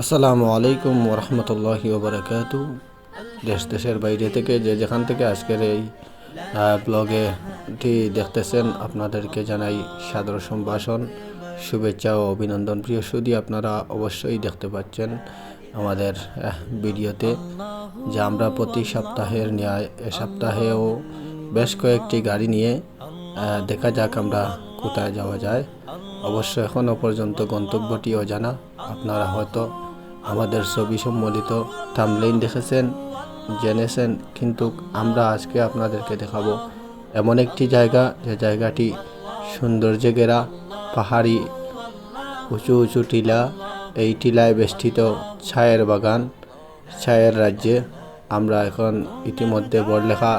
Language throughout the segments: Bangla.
আসসালামু আলাইকুম ওরহমতুল্লাহি ওবরাকাতু। দেশ দেশের বাইরে থেকে যে যেখান থেকে আজকের এই আহ, ব্লগেটি দেখতেছেন আপনাদেরকে জানাই সাদর সম্ভাষণ শুভেচ্ছা ও অভিনন্দন। প্রিয় সুদী আপনারা অবশ্যই দেখতে পাচ্ছেন আমাদের ভিডিওতে যে আমরা প্রতি সপ্তাহের ন্যায় এ সপ্তাহেও বেশ কয়েকটি গাড়ি নিয়ে দেখা যাক আমরা কোথায় যাওয়া যায়। অবশ্য এখনও পর্যন্ত গন্তব্যটি অজানা আপনারা হয়তো আমাদের ছবি সম্বলিত থামলেইন দেখেছেন, জেনেছেন, কিন্তু আমরা আজকে আপনাদেরকে দেখাবো এমন একটি জায়গা, যে জায়গাটি সৌন্দর্যে ঘেরা পাহাড়ি, উঁচু উঁচু টিলা, এই টিলায় বেষ্টিত ছায়ের বাগান, ছায়ের রাজ্যে। আমরা এখন ইতিমধ্যে বড়লেখা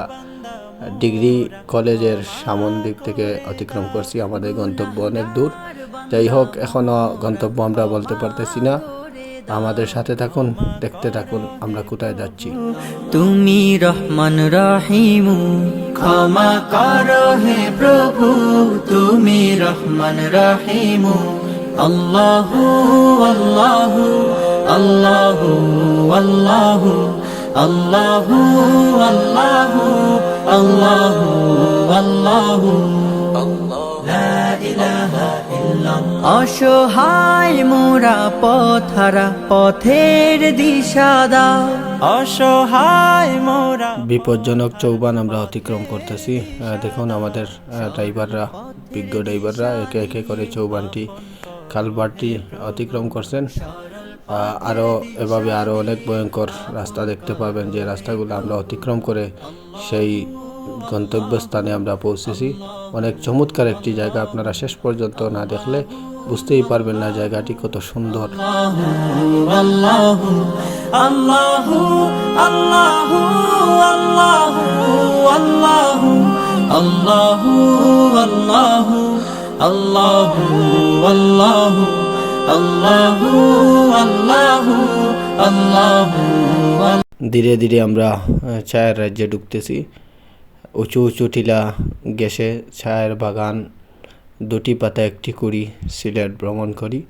ডিগ্রি কলেজের সামন দিক থেকে অতিক্রম করছি, আমাদের গন্তব্য অনেক দূর। যাই হোক এখনও গন্তব্য আমরা বলতে পারতেছি না। আমাদের সাথে থাকুন, দেখতে থাকুন, আমরা কোথায় যাচ্ছি। তুমি রহমান রাহিম, ক্ষমা করো হে প্রভু। তুমি রহমান রাহিম আল্লাহু আল্লাহু, আল্লাহ, আল্লাহু আল্লাহু, আল্লাহ আল্লাহ, আল্লাহু। অসহায় মোরা পথারা পথের দিশা দাও। অসহায় মোরা বিপজ্জনক চৌবান আমরা অতিক্রম করতেছি। দেখুন আমাদের ড্রাইভাররা বিজ্ঞ ড্রাইভাররা একে একে করে চৌবানটি কালবারটি অতিক্রম করছেন। আরও এভাবে আরও অনেক ভয়ঙ্কর রাস্তা দেখতে পাবেন যে রাস্তাগুলো আমরা অতিক্রম করে সেই গন্তব্যস্থানে আমরা পৌঁছেছি। অনেক চমৎকার একটি জায়গা আপনারা শেষ পর্যন্ত না দেখলে বুঝতেই পারবেন না জায়গাটি কত সুন্দর ধীরে ধীরে আমরা ছায়ার রাজ্যে ঢুকতেছি উঁচু উঁচু টিলা গ্যাসে ছায়ের বাগান দুটি পাতা, একটি কুড়ি সিলেট ভ্রমণ করি।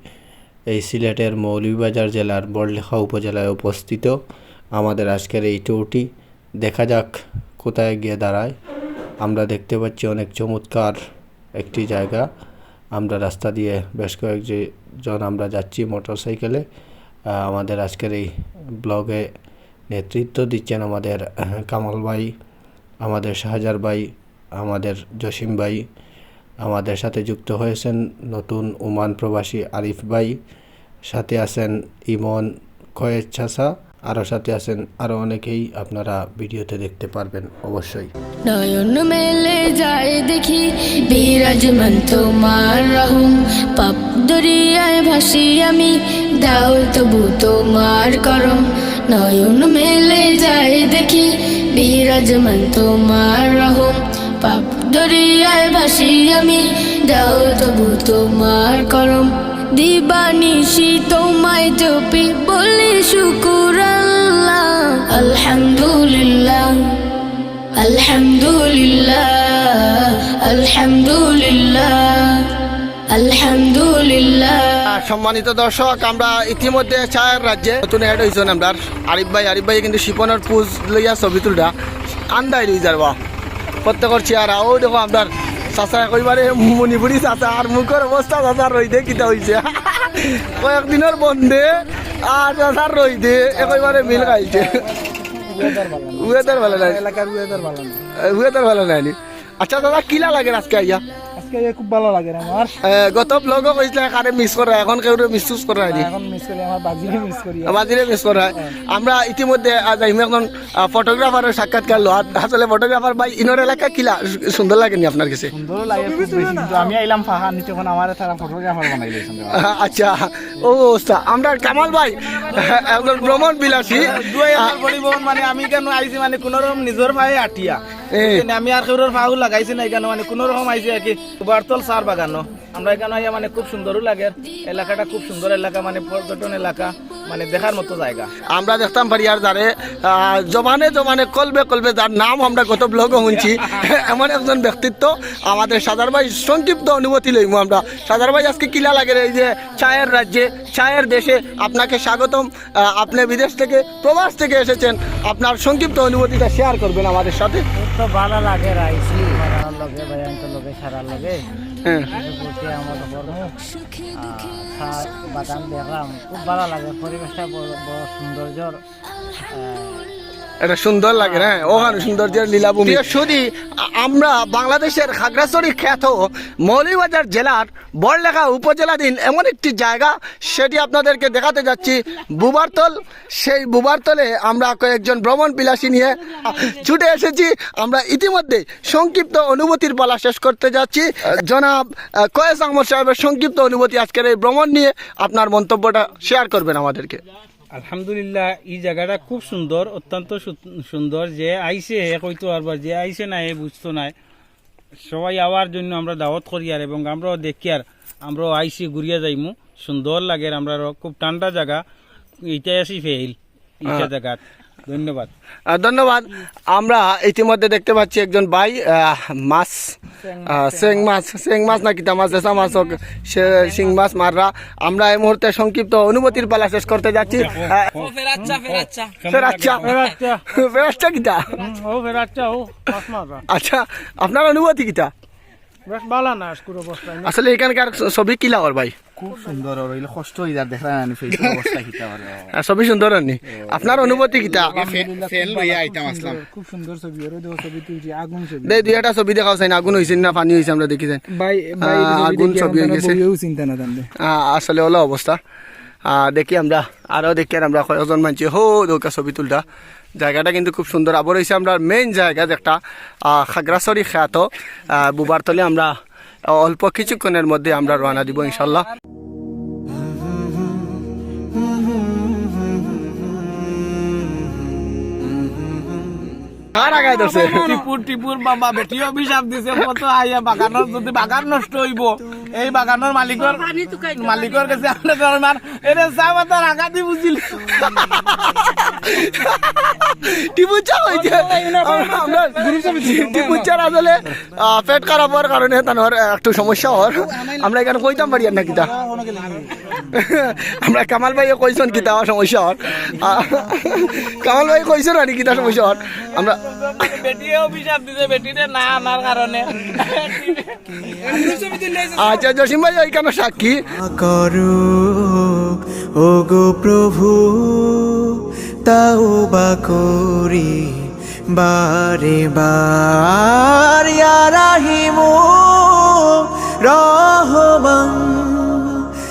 এই সিলেটের মৌলভীবাজার জেলার বড়লেখা উপজেলায় অবস্থিত। আমাদের আজকের এই ট্যুরটি দেখা যাক কোথায় গিয়ে দাঁড়ায়। আমরা দেখতে পাচ্ছি অনেক চমৎকার একটি জায়গা। আমরা রাস্তা দিয়ে বেশ কয়েকজন আমরা যাচ্ছি মোটর সাইকেলে আমাদের আজকের এই ব্লগে নেতৃত্ব দিচ্ছেন আমাদের কামাল ভাই, আমাদের শাহজার ভাই, আমাদের জসিম ভাই আমাদের সাথে যুক্ত হয়েছেন নতুন ওমান প্রবাসী আরিফ ভাই, সাথে আছেন ইমন কয়েদ চাষা আরও সাথে আছেন আরও অনেকেই আপনারা ভিডিওতে দেখতে পারবেন অবশ্যই। নয়ন মেলে যায় দেখি, বিরাজমান তোমার রহম। পাপ দরিয়ায় ভাসি আমি, দাও তবু তোমার করম। নয়ন মেলে যায় দেখি, বিরাজমান তোমার রহম। দরিয়ায় ভাসি আমি, দাও তবু তোমার করম। দিবানিশি তোমায় জপি বলি শুকুর আল্লাহ। আলহামদুলিল্লাহ আলহামদুলিল্লাহ আলহামদুলিল্লাহ আলহামদুলিল্লাহ। সম্মানিত দর্শক, আমরা ইতিমধ্যে চায়ের রাজ্যে নতুন হেড হয়েছেন আমরা আরিফ ভাই আরিফ ভাই কিন্তু শিপনের পুজ লইয়া ছবি তুলটা আন্দাই রই যারবা। প্রত্যেকের চেয়ার ও দেখো আপনার চাচা কইবারে মণিপুরি চাচা আর মুখের অবস্থা চাচা রই দে কিতা হয়েছে কয়েকদিনের বন্ধে আর চাষার রই দে একবারে মিল খাইছে। ওয়েদার ভালো নাই। এলাকার ওয়েদার ভালো নাই। ওয়েদার ভালো নাই আচ্ছা দাদা কিলা লাগে আজকে আইয়া? আজকে খুব ভালো লাগে আমার। গত ব্লগও কইছিলে কারে মিস করা এখন কেউ মিস চুজ করা এখন মিস করি আমার বাজিকে মিস করি মাঝিরে মিস করা আমরা ইতিমধ্যে আজ আমি এখন ফটোগ্রাফারের সাক্ষাৎকার লো আসলে ফটোগ্রাফার ভাই ইনোর এলাকা কিলা? সুন্দর লাগেনি আপনার কাছে? সুন্দর লাগে কিন্তু আমি আইলাম আমার তারা ফটোগ্রাফার বানাই লেছেন আচ্ছা ও অবস্থা আমরা কামাল ভাই একজন ভ্রমণ বিলাসী দুই হাজার পরিবহন মানে আমি কেন আইছি মানে কোন রকম নিজের ভাই আটিয়া আমি আর কেউ ফাহু লাগাইছি না এখানে মানে কোন রকম আইছি আর কি। বারতল সার বাগানো আমরা এখানে মানে খুব সুন্দরও লাগে। এলাকাটা খুব সুন্দর এলাকা মানে পর্যটন এলাকা। মানে দেখার মতো জায়গা। আমরা দেখতাম পারি আর যারে জমানে জমানে কলবে কলবে যার নাম আমরা গত ব্লগও শুনছি। এমন একজন ব্যক্তিত্ব আমাদের সাদার ভাই সংক্ষিপ্ত অনুমতি লইম আমরা। সাদার ভাই আজকে কিলা লাগে এই যে চায়ের রাজ্যে চায়ের দেশে আপনাকে স্বাগতম। আপনি বিদেশ থেকে প্রবাস থেকে এসেছেন। আপনার সংক্ষিপ্ত অনুমতিটা শেয়ার করবেন আমাদের সাথে। তো ভালো লাগে রাইছি মারার লগে বায়ান্ত লগে সারার লগে। আমার কর্ম সার বাগান দেখলাম খুব ভালো লাগে। পরিবেশটা বড় বড় সৌন্দর্যর এটা সুন্দর লাগে না ওখানে সৌন্দর্যের লীলাভূমি। শুধু আমরা বাংলাদেশের খাগড়াছড়ি খ্যাত মৌলভীবাজার জেলার বড়লেখা উপজেলাধীন এমন একটি জায়গা সেটি আপনাদেরকে দেখাতে যাচ্ছি। বুবারতল সেই বুবারতলে আমরা কয়েকজন ভ্রমণ বিলাসী নিয়ে ছুটে এসেছি। আমরা ইতিমধ্যে সংক্ষিপ্ত অনুভূতির পালা শেষ করতে যাচ্ছি। জনাব কয়েস আহমদ সাহেবের সংক্ষিপ্ত অনুভূতি আজকের এই ভ্রমণ নিয়ে আপনার মন্তব্যটা শেয়ার করবেন আমাদেরকে। আলহামদুলিল্লাহ এই জায়গাটা খুব সুন্দর অত্যন্ত সুন্দর। যে আইসে হে কইতো আরবার যে আইসে না এ বুঝতো না। সবাই আওয়ার জন্য আমরা দাওয়াত করি আর এবং আমরাও দেখি আর আমরাও আইসি ঘুরিয়া যাইমু। সুন্দর লাগে আমরা খুব ঠান্ডা জায়গা। এইটাই আসি ফেইল এইটা জায়গা ধন্যবাদ। ধন্যবাদ। আমরা ইতিমধ্যে দেখতে পাচ্ছি একজন ভাই আহ, মাছ সেং মাছ। সেং মাছ না কিতা মাছ এসা মাছ হোক সে শিং মাছ মাররা। আমরা এই মুহূর্তে সংক্ষিপ্ত অনুমতির পালা শেষ করতে যাচ্ছি। ফেরাচ্ছা কিতা আচ্ছা আপনার অনুমতি কিতা বেশ ভালো না স্কুল অবস্থা আসলে এখানকার ছবি কিলা ওর ভাই? খুব সুন্দর কষ্ট যার অবস্থা কিতা পারে আপনার অনুভূতি কিতা ফেল লইয়া আইতাম আসলাম খুব সুন্দর ছবি ওর দেখো ছবি তুলছি আগুন ছবি। দে দুই একটা ছবি দেখাও চাই না আগুন না পানি হয়েছে আমরা দেখি যাই ভাই আহ, আগুন ছবি হয়ে গেছে। চিন্তা না জানলে আহ, আসলে হলো অবস্থা আহ, দেখি আমরা আরও দেখি আর আমরা কয়েকজন মানছি হো দৌকা ছবি তুলটা জায়গাটা কিন্তু খুব সুন্দর আবার হয়েছে আমরা মেইন জায়গা একটা আহ, খাগড়াছড়ি খ্যাত আহ, বুবারতলে আমরা অল্প কিছুক্ষণের মধ্যে আমরা রওনা দিব ইনশাল্লাহ কার আগায় ধরছে টিপুর টিপুর বাবা বেটি অভিশাপ দিছে কত আইয়া বাগানের যদি বাগান নষ্ট হইব এই বাগানের মালিকর মালিকর কাছে আমরা ধরমান এরে সাবা তার আগা দি বুঝিল টিপুচা হয়েছে আমরা টিপুচার আসলে আহ, পেট খারাপ হওয়ার কারণে তার একটু সমস্যা হওয়ার আমরা এখানে কইতাম পারি আর না কিতা আমরা কামাল ভাইও কইছেন কিতা হওয়ার সমস্যা আহ, কামাল ভাই কইছেন আর কিতা সমস্যা হওয়ার আমরা না আচ্ছা জসিম ভাই ওইখানে সাক্ষী। করো ও গো প্রভু তাও বা করি বারে বার ইয়া রাহিমু রহমান।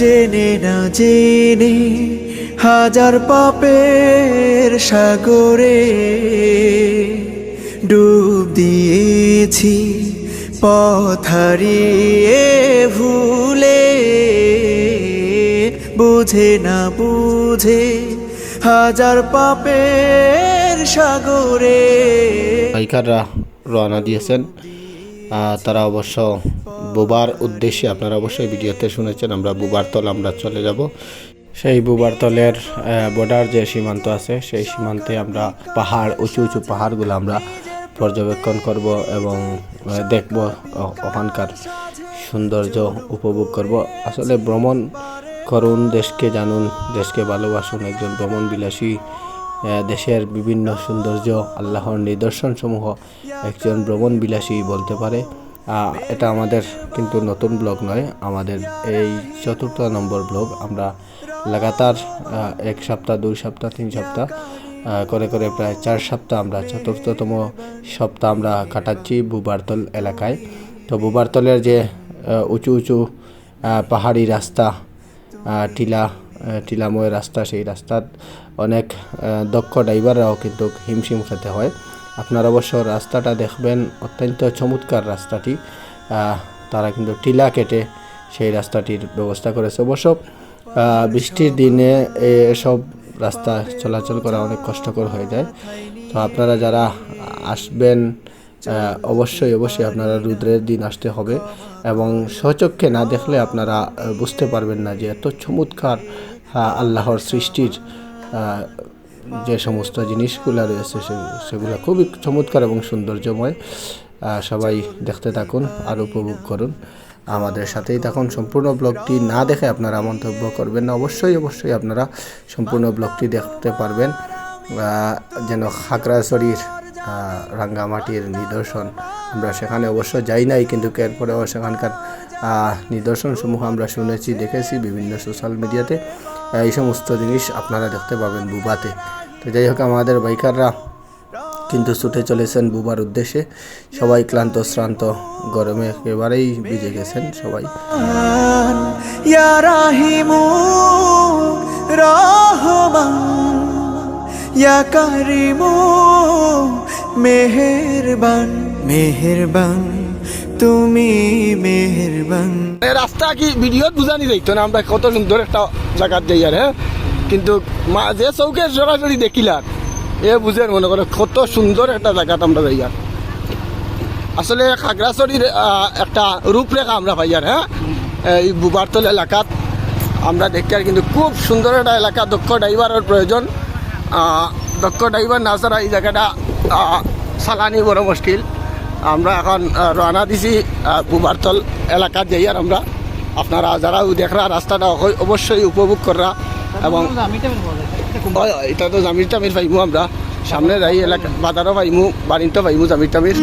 জেনে না জেনে হাজার পাপের সাগরে ডুব দিয়েছি পথারিয়ে ভুলে। বুঝে না বুঝে হাজার পাপের সাগরে। বাইকাররা রওনা দিয়েছেন তারা অবশ্য বুবার উদ্দেশ্যে আপনারা অবশ্যই ভিডিওতে শুনেছেন, আমরা বুবারতল আমরা চলে যাব। সেই বুবারতলের বর্ডার যে সীমান্ত আছে, সেই সীমান্তে আমরা পাহাড়, উঁচু উঁচু পাহাড়গুলো আমরা পর্যবেক্ষণ করব এবং দেখব ওখানকার সৌন্দর্য উপভোগ করব। আসলে ভ্রমণ করুন, দেশকে জানুন, দেশকে ভালোবাসুন, একজন ভ্রমণ বিলাসী দেশের বিভিন্ন সৌন্দর্য, আল্লাহর নিদর্শন সমূহ একজন ভ্রমণ বিলাসী বলতে পারে। এটা আমাদের কিন্তু নতুন ব্লগ নয়, আমাদের এই চতুর্থ নম্বর ব্লগ। আমরা লাগাতার এক সপ্তাহ, দুই সপ্তাহ, তিন সপ্তাহ করে করে প্রায় চার সপ্তাহ আমরা চতুর্থতম সপ্তাহ আমরা কাটাচ্ছি বুবারতল এলাকায়। তো বুবারতলের যে উঁচু উঁচু পাহাড়ি রাস্তা টিলা টিলাময় রাস্তা, সেই রাস্তার অনেক দক্ষ ড্রাইভাররাও কিন্তু হিমশিম খেতে হয়। আপনারা অবশ্য রাস্তাটা দেখবেন অত্যন্ত চমৎকার রাস্তাটি। তারা কিন্তু টিলা কেটে সেই রাস্তাটির ব্যবস্থা করেছে। অবশ্য বৃষ্টির দিনে এসব রাস্তা চলাচল করা অনেক কষ্টকর হয়ে যায়। তো আপনারা যারা আসবেন অবশ্যই অবশ্যই আপনারা রুদ্রের দিন আসতে হবে এবং স্বচক্ষে না দেখলে আপনারা বুঝতে পারবেন না যে এত চমৎকার আল্লাহর সৃষ্টির যে সমস্ত জিনিসগুলো রয়েছে সেগুলো খুবই চমৎকার এবং সৌন্দর্যময়। সবাই দেখতে থাকুন আর উপভোগ করুন। আমাদের সাথেই থাকুন। সম্পূর্ণ ব্লগটি না দেখে আপনারা মন্তব্য করবেন না। অবশ্যই অবশ্যই আপনারা সম্পূর্ণ ব্লগটি দেখতে পারবেন। যেন খাগড়াছড়ির রাঙ্গামাটির নিদর্শন আমরা সেখানে অবশ্য যাই নাই, কিন্তু এরপরেও সেখানকার নিদর্শনসমূহ আমরা শুনেছি, দেখেছি বিভিন্ন সোশ্যাল মিডিয়াতে এই সমস্ত জিনিস আপনারা দেখতে পাবেন বুবাতে। তো যাই হোক আমাদের বাইকাররা কিন্তু ছুটে চলেছেন বুবার উদ্দেশ্যে। সবাই ক্লান্ত শ্রান্ত গরমে একেবারেই ভিজে গেছেন সবাই। ইয়া ইয়া মেহেরবান। মেহেরবান। তুমি মেহেরবান। রাস্তা কি ভিডিওত বুঝানি যাইতো না? আমরা কত সুন্দর একটা জায়গাত যাই আর হ্যাঁ? কিন্তু মা- যে চৌকে সরাসরি দেখিলাম এ বুঝেন মনে করে কত সুন্দর একটা জায়গাত আমরা যাই আর। আসলে খাগড়াছড়ির একটা রূপরেখা আমরা পাই আর হ্যাঁ? এই বুবারতল এলাকাত আমরা দেখি আর, কিন্তু খুব সুন্দর একটা এলাকা। দক্ষ ড্রাইভারের প্রয়োজন। দক্ষ ড্রাইভার না ছাড়া এই জায়গাটা চালানি বড় মুশকিল। আমরা এখন রানা রওনা দিছি বুবারতল এলাকাত যাই আর আমরা। আপনারা যারা দেখরা রাস্তাটা অবশ্য- অবশ্যই উপভোগ করা এবং এটা তো জামির টামির পাইমু আমরা। সামনে যাই এলাকা বাজারও পাইমু বাড়িতে পাইমু জামির টামির।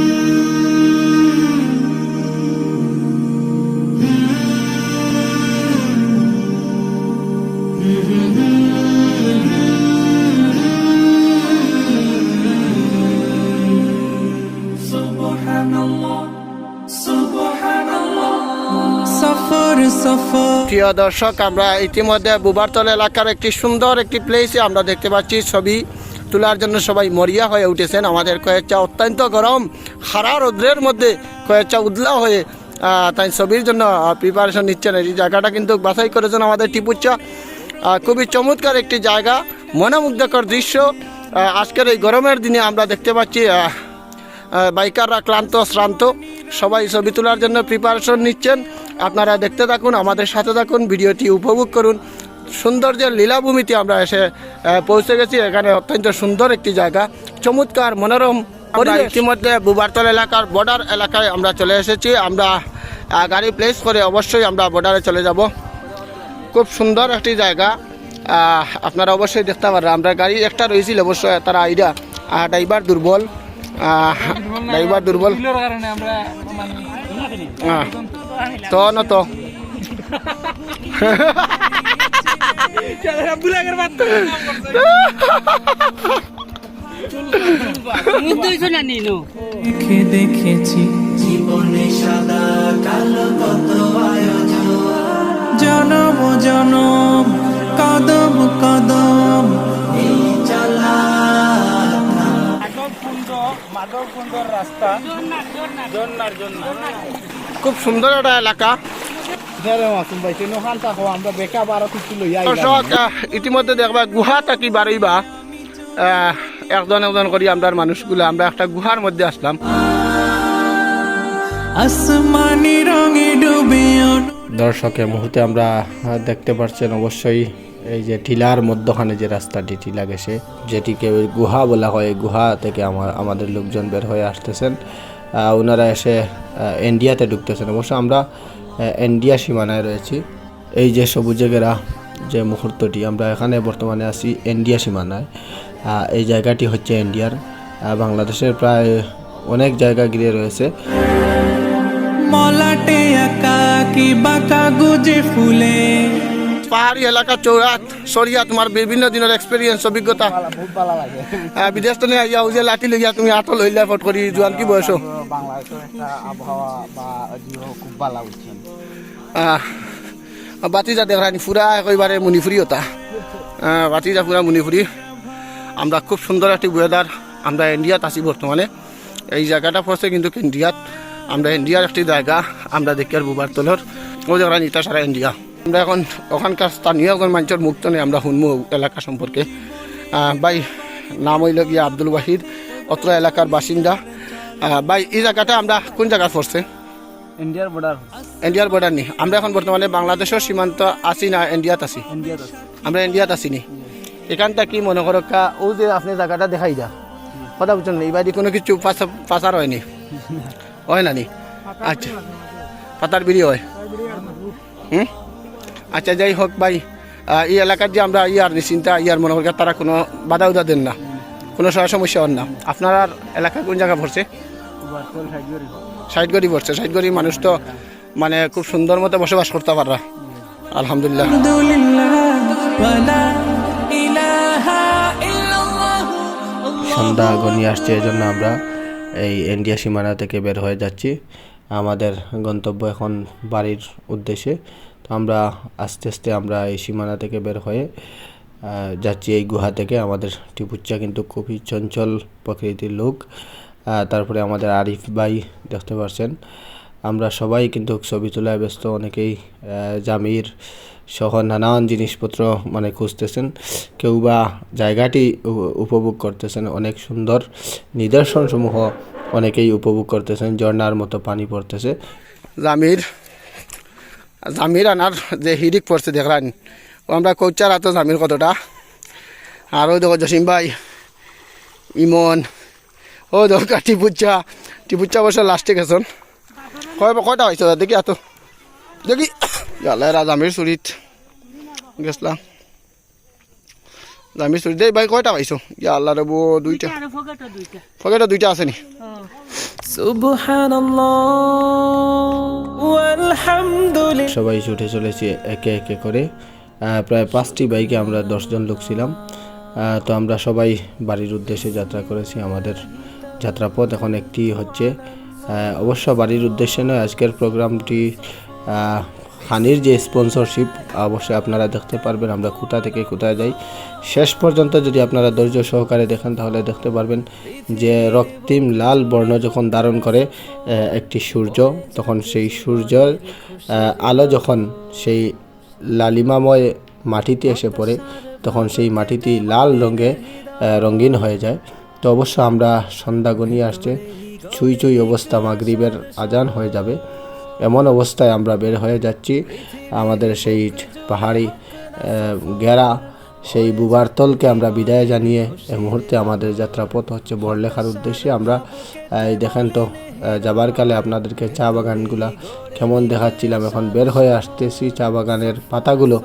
প্রিয় দর্শক, আমরা ইতিমধ্যে বুবারতল এলাকার একটি সুন্দর একটি প্লেসে আমরা দেখতে পাচ্ছি ছবি। তোলার জন্য সবাই মরিয়া হয়ে উঠেছেন। আমাদের কয়েকটা অত্যন্ত গরম, হারা রৌদ্রের মধ্যে কয়েকটা উদলা হয়ে তাই ছবির জন্য প্রিপারেশন নিচ্ছেন। এই জায়গাটা কিন্তু বাছাই করেছেন আমাদের টিপুচ্চা খুবই চমৎকার একটি জায়গা, মনোমুগ্ধকর দৃশ্য। আজকের এই গরমের দিনে আমরা দেখতে পাচ্ছি বাইকাররা ক্লান্ত, শ্রান্ত। সবাই ছবি তোলার জন্য প্রিপারেশন নিচ্ছেন। আপনারা দেখতে থাকুন আমাদের সাথে থাকুন ভিডিওটি উপভোগ করুন। সৌন্দর্যের লীলাভূমিতে আমরা এসে পৌঁছে গেছি। এখানে অত্যন্ত সুন্দর একটি জায়গা। চমৎকার মনোরম পরিবেশ। ইতিমধ্যে বুবারতল এলাকার বর্ডার এলাকায় আমরা চলে এসেছি। আমরা গাড়ি প্লেস করে অবশ্যই আমরা বর্ডারে চলে যাব। খুব সুন্দর একটি জায়গা। আপনারা অবশ্যই দেখতে পারেন আমরা গাড়ি একটা রয়েছিল অবশ্যই তারা আইডা ড্রাইভার দুর্বল। ড্রাইভার দুর্বল আহ, তো ন তো দেখে দেখেছি জীবনে সাদা কালো কত আয়োজন। জনম জনম কদম কদম মাধবকুণ্ডর রাস্তা জন্নার জন্য খুব সুন্দর একটা এলাকা। আমরা বেকা বারো কিছু লইয়া দর্শক ইতিমধ্যে দেখবা গুহা থাকি বাড়িবা আহ, একজন একজন করি আমরা মানুষগুলো আমরা একটা গুহার মধ্যে আসলাম। আসমানি রঙে দর্শক এই মুহূর্তে আমরা দেখতে পাচ্ছেন অবশ্যই এই যে টিলার মধ্যখানে যে রাস্তাটি টিলা গেছে যেটিকে ওই গুহা বলা হয়। গুহা থেকে আমার আমাদের লোকজন বের হয়ে আসতেছেন। ওনারা এসে ইন্ডিয়াতে ঢুকতেছেন। অবশ্য আমরা ইন্ডিয়া সীমানায় রয়েছি। এই যে সবুজে ঘেরা যে মুহূর্তটি, আমরা এখানে বর্তমানে আছি ইন্ডিয়া সীমানায়। এই জায়গাটি হচ্ছে ইন্ডিয়ার বাংলাদেশের প্রায় অনেক জায়গা ঘিরে রয়েছে। মলাটে কি বাঁকা গুজে ফুলে। পাহাড়ি এলাকা চৌরাত সরিয়া তোমার বিভিন্ন দিনের এক্সপিরিয়েন্স অভিজ্ঞতা। আহ, বিদেশ তো আইয়া যে লাঠি লইয়া তুমি আটল হইলা ফট করি জোয়ান কি বয়স? বাতিজা দেখানি ফুরা একেবারে মুনিফুরি হতা বাতিজা ফুরা মুনিফুরি আমরা খুব সুন্দর একটি ওয়েদার আমরা ইন্ডিয়াত আছি বর্তমানে। এই জায়গাটা পড়ছে কিন্তু ইন্ডিয়াত। আমরা ইন্ডিয়ার একটি জায়গা আমরা দেখি আর বুবার তলর ও জায়গা নিতা সারা ইন্ডিয়া। আমরা এখন ওখানকার স্থানীয় একজন মানুষের মুক্ত নেই আমরা শুনব এলাকা সম্পর্কে। ভাই নাম হইল গিয়া আব্দুল ওয়াহিদ অত্র এলাকার বাসিন্দা। ভাই এই জায়গাটা আমরা কোন জায়গায় পড়ছে? ইন্ডিয়ার বর্ডার ইন্ডিয়ার বর্ডার নি। আমরা এখন বর্তমানে বাংলাদেশের সীমান্ত আছি না ইন্ডিয়াত আছি? আমরা ইন্ডিয়াত আছি নি। এখানটা কি মনে করো কা ও যে আপনি জায়গাটা দেখাই যা কথা বুঝছেন এই বাড়ি কোনো কিছু পাচা- পাচার হয়নি? হয় না নি? আচ্ছা। পাতার বিড়ি হয়? হুম? আচ্ছা যাই হোক ভাই এই এলাকার যে আমরা ইয়ার নিশ্চিন্তা ইয়ার মনে করি, তারা কোনো বাধা উদা দেন না। কোনো সমস্যা হন না। আপনার আর এলাকা কোন জায়গা পড়ছে সাইড গড়ি পড়ছে সাইড মানুষ তো মানে খুব সুন্দর মতো বসবাস করতে পাররা আলহামদুলিল্লাহ। সন্ধ্যা গনিয়ে আসছে এই জন্য আমরা এই ইন্ডিয়া সীমানা থেকে বের হয়ে যাচ্ছি। আমাদের গন্তব্য এখন বাড়ির উদ্দেশ্যে। তো আমরা আস্তে আস্তে আমরা এই সীমানা থেকে বের হয়ে যাচ্ছি এই গুহা থেকে। আমাদের টিপুচ্চা কিন্তু খুবই চঞ্চল প্রকৃতির লোক। তারপরে আমাদের আরিফ ভাই, দেখতে পাচ্ছেন আমরা সবাই কিন্তু ছবি তোলায় ব্যস্ত, অনেকেই জামির সহ নানান জিনিসপত্র মানে খুঁজতেছেন। কেউ বা জায়গাটি উপ- উপভোগ করতেছেন, অনেক সুন্দর নিদর্শনসমূহ অনেকেই উপভোগ করতেছেন। ঝর্ণার মতো পানি পড়তেছে। জামির জামির আনার যে হিরিক পড়ছে দেখলাম ও আমরা কৌচার হাতে জামির কতটা? আরও দেখো জসিম ভাই ইমন ও দেখো টিপুচ্চা টিপুচ্চা বসে লাস্টে গেছন কয় কয়টা হয়েছে দেখি এত দেখি এরা জামির চুরিত গেছলাম জামির চুরি দেই ভাই কয়টা পাইছো? ইয়া আল্লাহ রে বো দুইটা। ফকেটা দুইটা। আছে নি? সবাই উঠে চলেছি একে একে করে। প্রায় পাঁচটি বাইকে আমরা দশজন লোক ছিলাম। তো আমরা সবাই বাড়ির উদ্দেশ্যে যাত্রা করেছি আমাদের যাত্রাপথ। এখন একটি হচ্ছে অবশ্য বাড়ির উদ্দেশ্যে নয়, আজকের প্রোগ্রামটি হানির যে স্পন্সরশিপ অবশ্যই আপনারা দেখতে পারবেন, আমরা কোথা থেকে কোথায় যাই। শেষ পর্যন্ত যদি আপনারা ধৈর্য সহকারে দেখেন, তাহলে দেখতে পারবেন যে রক্তিম লাল বর্ণ যখন ধারণ করে একটি সূর্য, তখন সেই সূর্যের আলো যখন সেই লালিমাময় মাটিতে এসে পড়ে, তখন সেই মাটিটি লাল রঙে রঙিন হয়ে যায়। তো অবশ্য আমরা সন্ধ্যা গনিয়ে আসছে, ছুঁই ছুঁই অবস্থা মাগরিবের আজান হয়ে যাবে। এমন অবস্থায় আমরা বের হয়ে যাচ্ছি। আমাদের সেই পাহাড়ি ঘেরা সেই বুবারতলকে আমরা বিদায় জানিয়ে এই মুহূর্তে আমাদের যাত্রাপথ হচ্ছে বড়লেখার উদ্দেশ্যে। আমরা এই দেখেন তো যাবার কালে আপনাদেরকে চা বাগানগুলা কেমন দেখাচ্ছিলাম। এখন বের হয়ে আসতেছি, চা বাগানের পাতাগুলো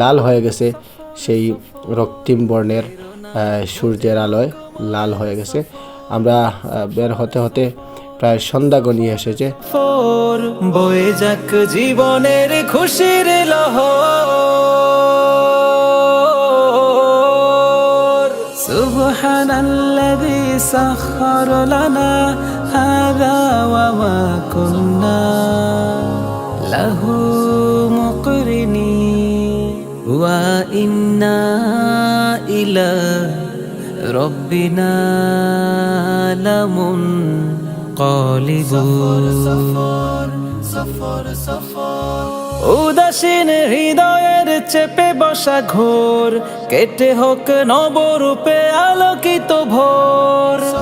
লাল হয়ে গেছে। সেই রক্তিম বর্ণের সূর্যের আলোয় লাল হয়ে গেছে। আমরা বের হতে হতে প্রায় সন্ধ্যা গনিয়ে এসেছে। বয়ে যাক জীবনের খুশির লহ সুবহানাল্লাযী সাখখার লানা হাযা ওয়া মা কুন্না। লাহু মুকরিনি। ওয়া ইন্না ইলা রব্বিনা লামুন। لمنقلبون উদাসীন হৃদয়ের চেপে বসা ঘোর কেটে হোক নবরূপে আলোকিত ভোর হো,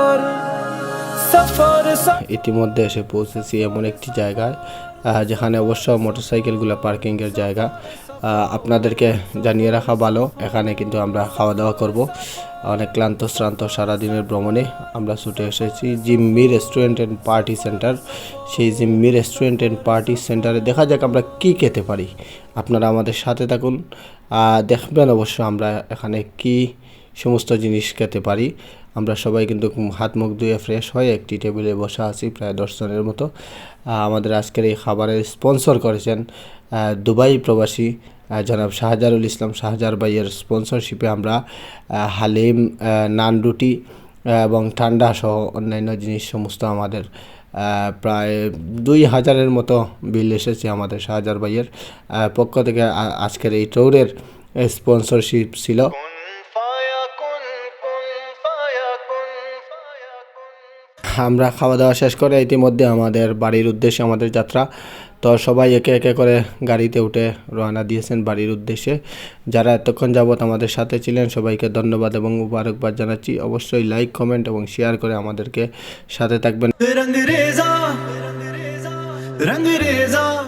ইতিমধ্যে এসে পৌঁছেছি এমন একটি জায়গায় যেখানে অবশ্য মোটরসাইকেলগুলো পার্কিংয়ের জায়গা। আপনাদেরকে জানিয়ে রাখা ভালো, এখানে কিন্তু আমরা খাওয়া দাওয়া করব। অনেক ক্লান্ত, শ্রান্ত সারাদিনের ভ্রমণে আমরা ছুটে এসেছি জিম্মি রেস্টুরেন্ট অ্যান্ড পার্টি সেন্টার। সেই জিম্মি রেস্টুরেন্ট অ্যান্ড পার্টি সেন্টারে দেখা যাক আমরা কি খেতে পারি। আপনারা আমাদের সাথে থাকুন। দেখবেন অবশ্য আমরা এখানে কি সমস্ত জিনিস খেতে পারি। আমরা সবাই কিন্তু হাত মুখ ধুয়ে ফ্রেশ হয়ে একটি টেবিলে বসা আছি প্রায় দশ জনের মতো। আমাদের আজকের এই খাবারের স্পন্সর করেছেন দুবাই প্রবাসী জনাব শাহজারুল ইসলাম শাহজার ভাইয়ের স্পন্সরশিপে আমরা হালিম নান রুটি এবং ঠান্ডা সহ অন্যান্য জিনিস সমস্ত আমাদের প্রায় দুই হাজারের মতো বিল এসেছে আমাদের শাহজার ভাইয়ের পক্ষ থেকে আজকের এই ট্যুরের স্পন্সরশিপ ছিল। আমরা খাওয়া দাওয়া শেষ করে ইতিমধ্যে আমাদের বাড়ির উদ্দেশ্যে আমাদের যাত্রা। তো সবাই একে একে করে গাড়িতে উঠে রওনা দিয়েছেন বাড়ির উদ্দেশ্যে। যারা এতক্ষণ যাবত আমাদের সাথে ছিলেন, সবাইকে ধন্যবাদ এবং মুবারকবাদ জানাচ্ছি। অবশ্যই লাইক, কমেন্ট এবং শেয়ার করে আমাদেরকে সাথে থাকবেন। রেজা রেজা।